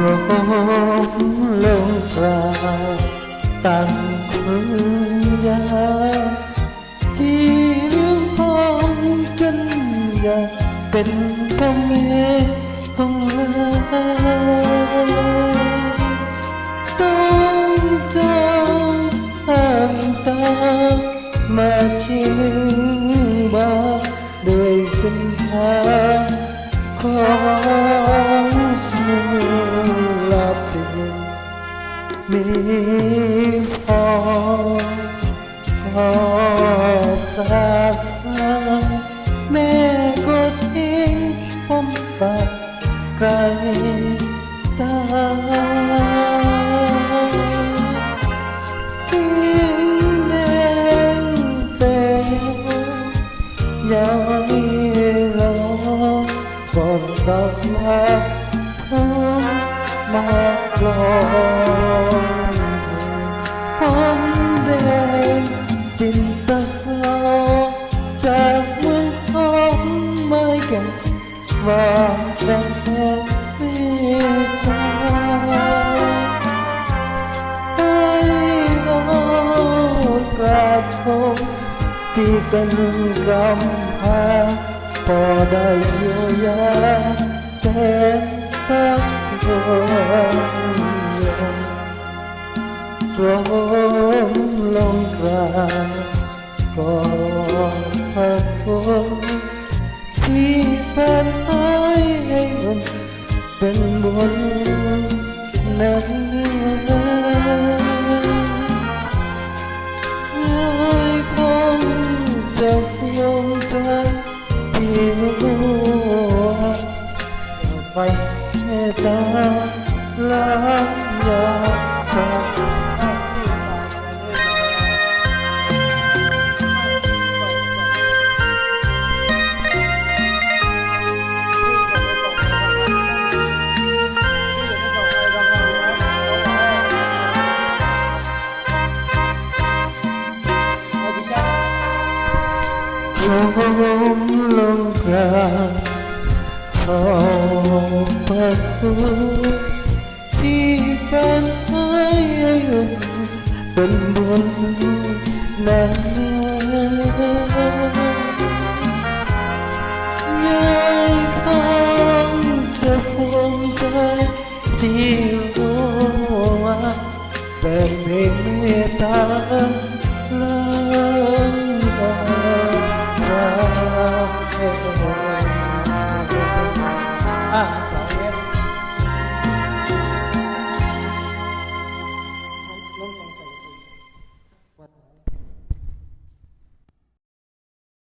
รมลงกราตั้งคุณยาที่เรื่องของจนยาเป็นพ่อแม่ของเราต้องเจ้าห้ามตามาชิงบาโดยเส้นทางของ มีพอพอจากแม่ก็ทิ้งผมไปไกลตายทิ้งแดงแต่ยัง แค่เมตาให้เรากราบทงที่เป็นกำพร้าพอได้เยียวยาแต่สักคนตรงลงกราบก่อนพักคน ให้มันเป็นบุญนั้นให้คง ลมลงกลางขอบประตูที่เป็นให้เป็น Ah.